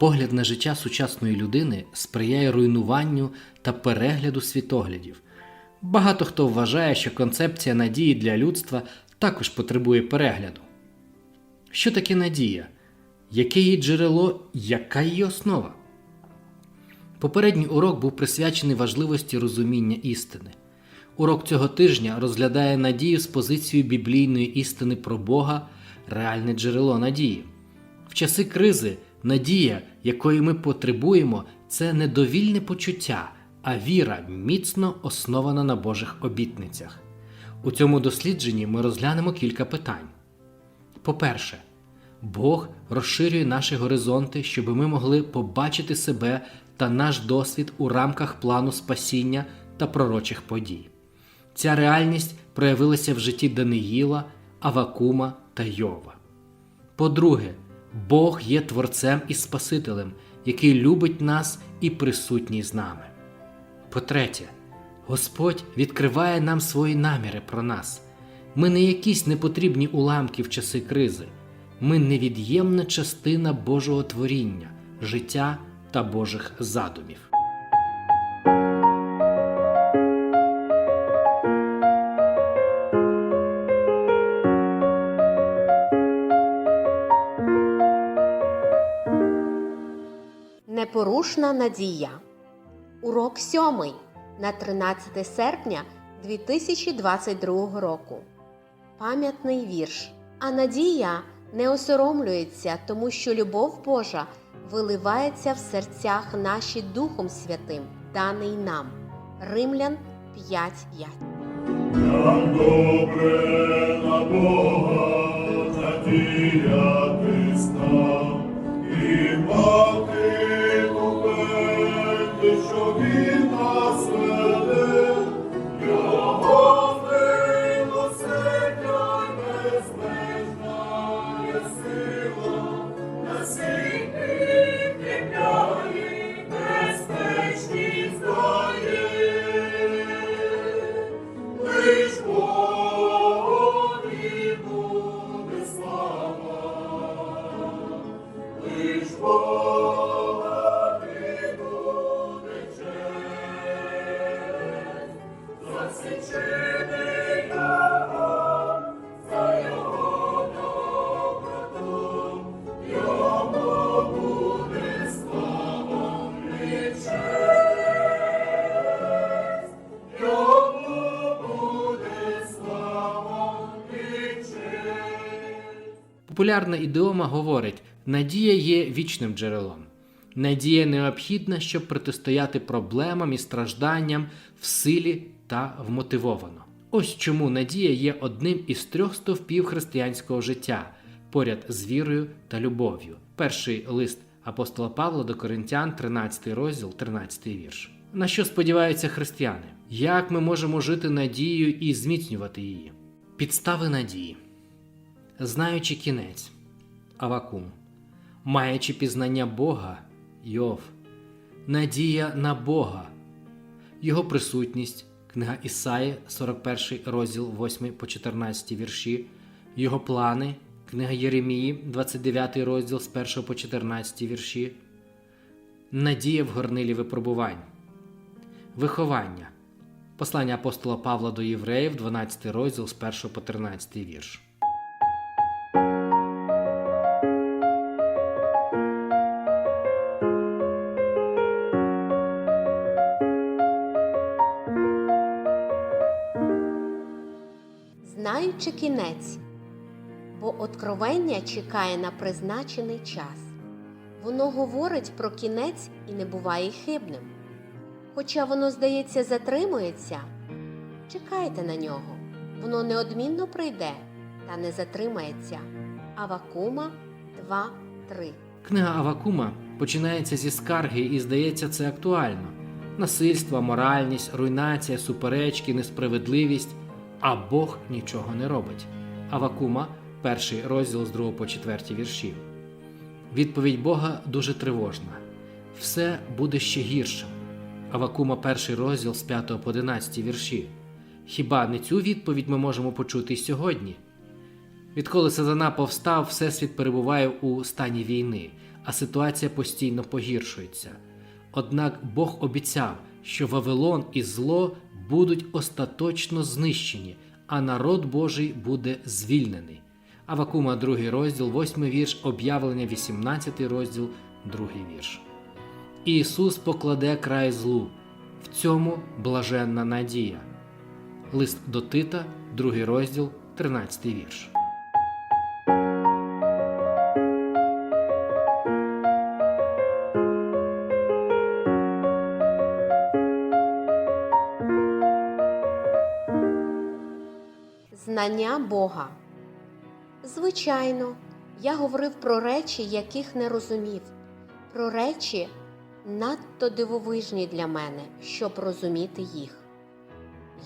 погляд на життя сучасної людини сприяє руйнуванню та перегляду світоглядів. Багато хто вважає, що концепція надії для людства також потребує перегляду. Що таке надія? Яке її джерело, яка її основа? Попередній урок був присвячений важливості розуміння істини. Урок цього тижня розглядає надію з позицією біблійної істини про Бога, реальне джерело надії. В часи кризи надія, якої ми потребуємо, це не довільне почуття, а віра, міцно основана на Божих обітницях. У цьому дослідженні ми розглянемо кілька питань. По-перше, Бог розширює наші горизонти, щоб ми могли побачити себе та наш досвід у рамках плану спасіння та пророчих подій. Ця реальність проявилася в житті Даниїла, Авакума та Йова. По-друге, Бог є Творцем і Спасителем, який любить нас і присутній з нами. По-третє, Господь відкриває нам свої наміри про нас. Ми не якісь непотрібні уламки в часи кризи. Ми невід'ємна частина Божого творіння, життя та Божих задумів. Непорушна надія. Урок сьомий на 13 серпня 2022 року. Пам'ятний вірш. А надія не осоромлюється, тому що любов Божа виливається в серцях наші Духом Святим, даний нам. Римлян 5.5. Нам добре на Бога надіяти став, і мати Популярна ідеома говорить: надія є вічним джерелом. Надія необхідна, щоб протистояти проблемам і стражданням в силі та вмотивовано. Ось чому надія є одним із трьох стовпів християнського життя поряд з вірою та любов'ю. Перший лист апостола Павла до Коринтян, 13 розділ, 13 вірш. На що сподіваються християни? Як ми можемо жити надією і зміцнювати її? Підстави надії. Знаючи кінець. Авакум, маючи пізнання Бога Йов, надія на Бога, Його присутність, книга Ісаї, 41 розділ 8 по 14 вірші, Його плани, книга Єремії, 29 розділ з 1 по 14 вірші, Надія в горнилі випробувань, Виховання, послання апостола Павла до Євреїв, 12 розділ з 1 по 13 вірш. Знаючи кінець, бо откровення чекає на призначений час. Воно говорить про кінець і не буває хибним. Хоча воно, здається, затримується, чекайте на нього, воно неодмінно прийде та не затримається. Авакума 2.3 Книга Авакума починається зі скарги і здається це актуально: насильство, моральність, руйнація, суперечки, несправедливість, а Бог нічого не робить. Авакума, перший розділ з 2 по 4 вірші. Відповідь Бога дуже тривожна. Все буде ще гіршим. Авакума, перший розділ з 5 по 11 вірші. Хіба не цю відповідь ми можемо почути й сьогодні? Відколи Сатана повстав, Всесвіт перебуває у стані війни, а ситуація постійно погіршується. Однак Бог обіцяв, що Вавилон і зло будуть остаточно знищені, а народ Божий буде звільнений. Авакума, 2 розділ, 8 вірш, об'явлення, 18 розділ, 2 вірш. Ісус покладе край злу. В цьому блаженна надія. Лист до Тита, 2 розділ, 13 вірш. Знання Бога. Звичайно, я говорив про речі, яких не розумів, про речі надто дивовижні для мене, щоб розуміти їх.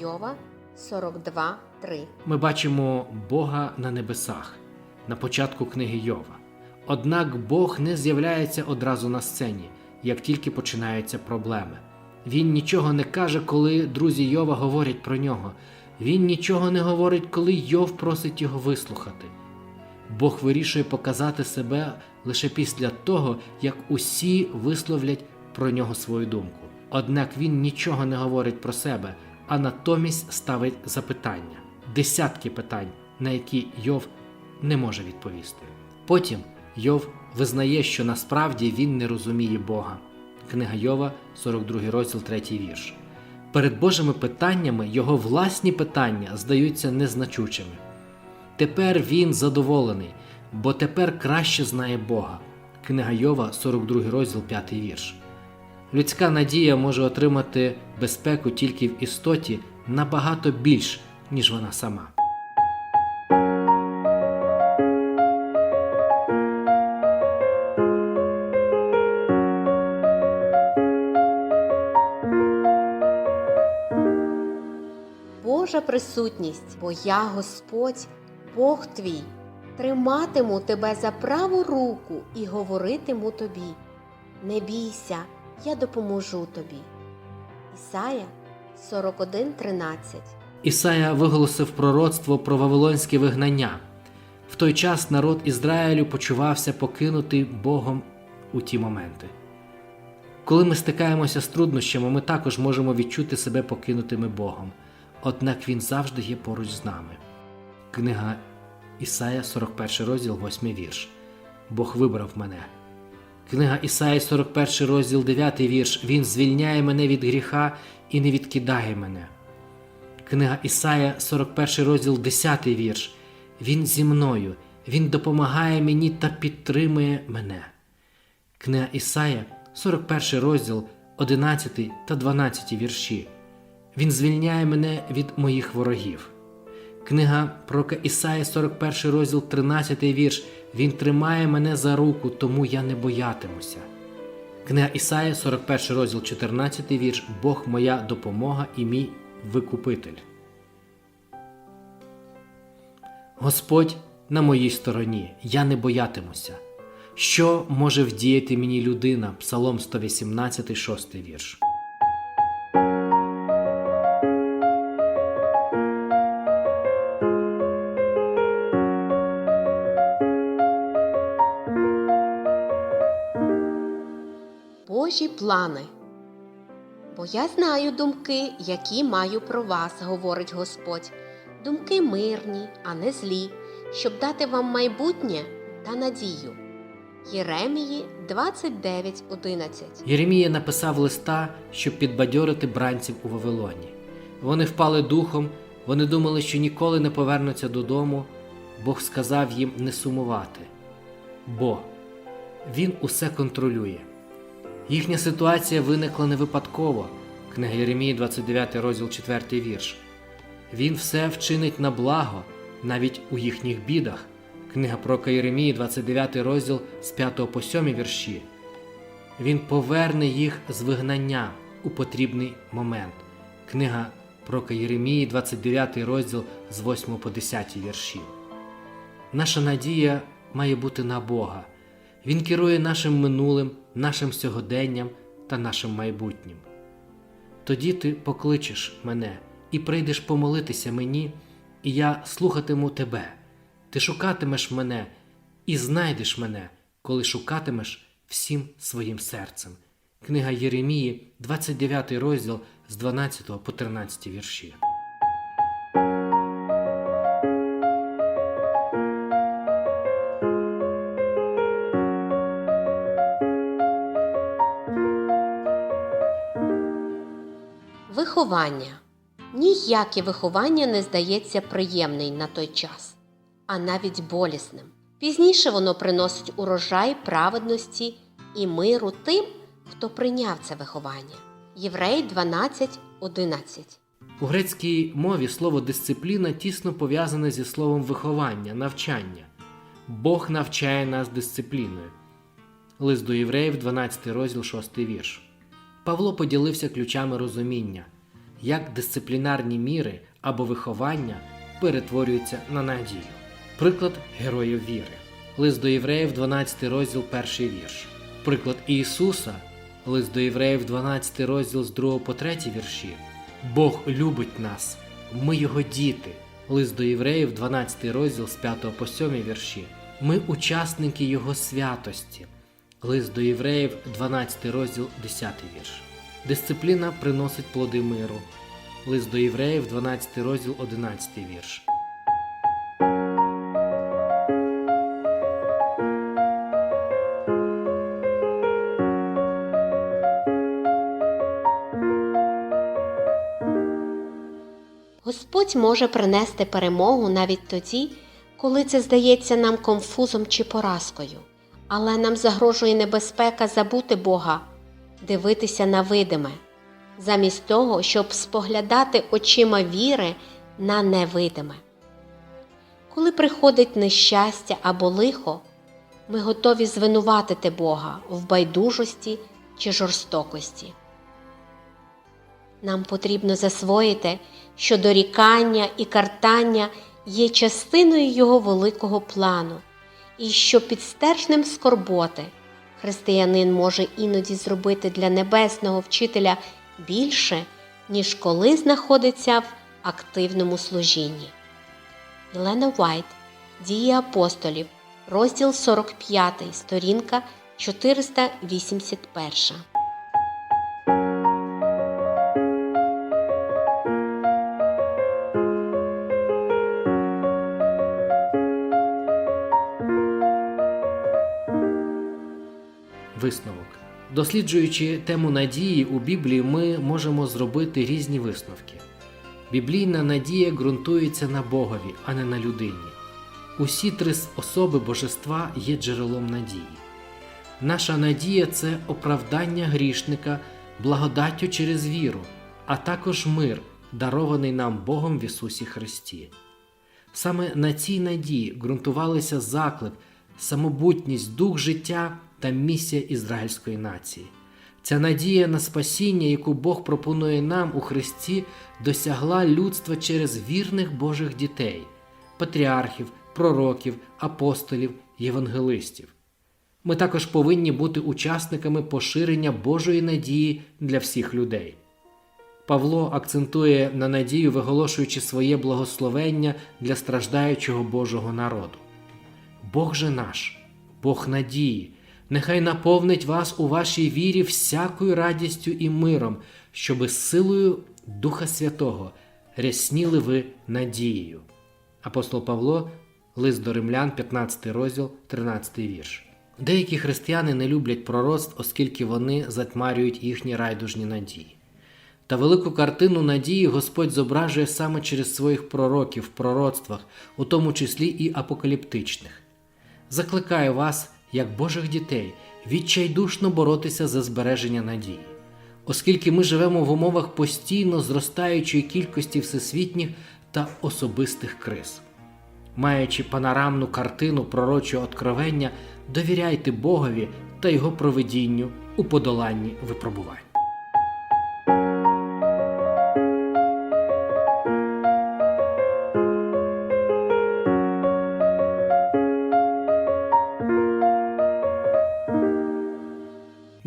Йова 42.3 Ми бачимо Бога на небесах на початку книги Йова. Однак Бог не з'являється одразу на сцені, як тільки починаються проблеми. Він нічого не каже, коли друзі Йова говорять про нього. Він нічого не говорить, коли Йов просить його вислухати. Бог вирішує показати себе лише після того, як усі висловлять про нього свою думку. Однак він нічого не говорить про себе, а натомість ставить запитання, десятки питань, на які Йов не може відповісти. Потім Йов визнає, що насправді він не розуміє Бога. Книга Йова, 42 розділ, 3 вірш. Перед Божими питаннями його власні питання здаються незначучими. Тепер він задоволений, бо тепер краще знає Бога. Книга Йова, 42 розділ, 5 вірш. Людська надія може отримати безпеку тільки в істоті набагато більш, ніж вона сама. Божа присутність, бо я Господь, Бог твій, триматиму тебе за праву руку і говоритиму тобі. Не бійся, я допоможу тобі. Ісая 41.13 Ісая виголосив пророцтво про вавилонське вигнання. В той час народ Ізраїлю почувався покинутий Богом у ті моменти. Коли ми стикаємося з труднощами, ми також можемо відчути себе покинутими Богом, однак Він завжди є поруч з нами. Книга Ісая, 41 розділ, 8 вірш. Бог вибрав мене. Книга Ісаї, 41 розділ, 9 вірш. Він звільняє мене від гріха і не відкидає мене. Книга Ісая, 41 розділ, 10 вірш. Він зі мною, Він допомагає мені та підтримує мене. Книга Ісая, 41 розділ, 11 та 12 вірші. Він звільняє мене від моїх ворогів. Книга пророка Ісая, 41 розділ, 13 вірш. Він тримає мене за руку, тому я не боятимуся. Книга Ісая, 41 розділ, 14 вірш. Бог моя допомога і мій викупитель. Господь на моїй стороні, я не боятимуся. Що може вдіяти мені людина? Псалом 118, 6 вірш. Плани. Бо я знаю думки, які маю про вас, говорить Господь. Думки мирні, а не злі, щоб дати вам майбутнє та надію. Єремії 29.11 Єремія написав листа, щоб підбадьорити бранців у Вавилоні. Вони впали духом, вони думали, що ніколи не повернуться додому. Бог сказав їм не сумувати, бо Він усе контролює. Їхня ситуація виникла не випадково. Книга Єремії, 29 розділ 4 вірш. Він все вчинить на благо, навіть у їхніх бідах. Книга пророка Єремії, 29 розділ з 5 по 7 вірші. Він поверне їх з вигнання у потрібний момент. Книга пророка Єремії, 29 розділ з 8 по 10 вірші. Наша надія має бути на Бога. Він керує нашим минулим, нашим сьогоденням та нашим майбутнім. Тоді ти покличеш мене і прийдеш помолитися мені, і я слухатиму тебе. Ти шукатимеш мене і знайдеш мене, коли шукатимеш всім своїм серцем. Книга Єремії, 29 розділ з 12 по 13 вірші. Виховання. Ніяке виховання не здається приємним на той час, а навіть болісним. Пізніше воно приносить урожай праведності і миру тим, хто прийняв це виховання. Єврей 12.11 У грецькій мові слово дисципліна тісно пов'язане зі словом виховання, навчання. Бог навчає нас дисципліною. Лист до євреїв, 12 розділ, 6 вірш. Павло поділився ключами розуміння, як дисциплінарні міри або виховання перетворюються на надію. Приклад героїв віри. Лист до євреїв, 12 розділ, 1 вірш. Приклад Ісуса, лист до євреїв, 12 розділ з 2 по 3 вірші. Бог любить нас, ми його діти. Лист до євреїв, 12 розділ з 5 по 7 вірші. Ми учасники Його святості. Лист до євреїв, 12 розділ, 10 вірш. Дисципліна приносить плоди миру. Лист до євреїв, 12 розділ, 11 вірш. Господь може принести перемогу навіть тоді, коли це здається нам конфузом чи поразкою, але нам загрожує небезпека забути Бога, дивитися на видиме, замість того, щоб споглядати очима віри на невидиме. Коли приходить нещастя або лихо, ми готові звинуватити Бога в байдужості чи жорстокості. Нам потрібно засвоїти, що дорікання і картання є частиною його великого плану, і що підстежним скорботи християнин може іноді зробити для небесного вчителя більше, ніж коли знаходиться в активному служінні. Єлена Вайт, Дії апостолів, розділ 45, сторінка 481. Висновок. Досліджуючи тему надії у Біблії, ми можемо зробити різні висновки. Біблійна надія ґрунтується на Богові, а не на людині. Усі три особи божества є джерелом надії. Наша надія це оправдання грішника благодаттю через віру, а також мир, дарований нам Богом в Ісусі Христі. Саме на цій надії ґрунтувалися заклик, самобутність, дух життя та місія ізраїльської нації. Ця надія на спасіння, яку Бог пропонує нам у Христі, досягла людства через вірних Божих дітей, патріархів, пророків, апостолів, євангелистів. Ми також повинні бути учасниками поширення Божої надії для всіх людей. Павло акцентує на надію, виголошуючи своє благословення для страждаючого Божого народу. Бог же наш, Бог надії, нехай наповнить вас у вашій вірі всякою радістю і миром, щоби силою Духа Святого рясніли ви надією. Апостол Павло, лист до римлян, 15 розділ, 13 вірш. Деякі християни не люблять пророцтв, оскільки вони затьмарюють їхні райдужні надії. Та велику картину надії Господь зображує саме через своїх пророків в пророцтвах, у тому числі і апокаліптичних. Закликаю вас, як Божих дітей, відчайдушно боротися за збереження надії, оскільки ми живемо в умовах постійно зростаючої кількості всесвітніх та особистих криз. Маючи панорамну картину пророчого откровення, довіряйте Богові та Його проведінню у подоланні випробувань.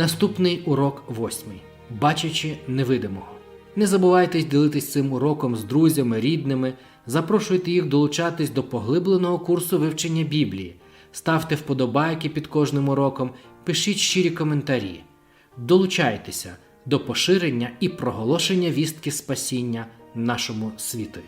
Наступний урок восьмий. Бачачи невидимого. Не забувайтесь ділитись цим уроком з друзями, рідними, запрошуйте їх долучатись до поглибленого курсу вивчення Біблії, ставте вподобайки під кожним уроком, пишіть щирі коментарі. Долучайтеся до поширення і проголошення вістки спасіння нашому світові.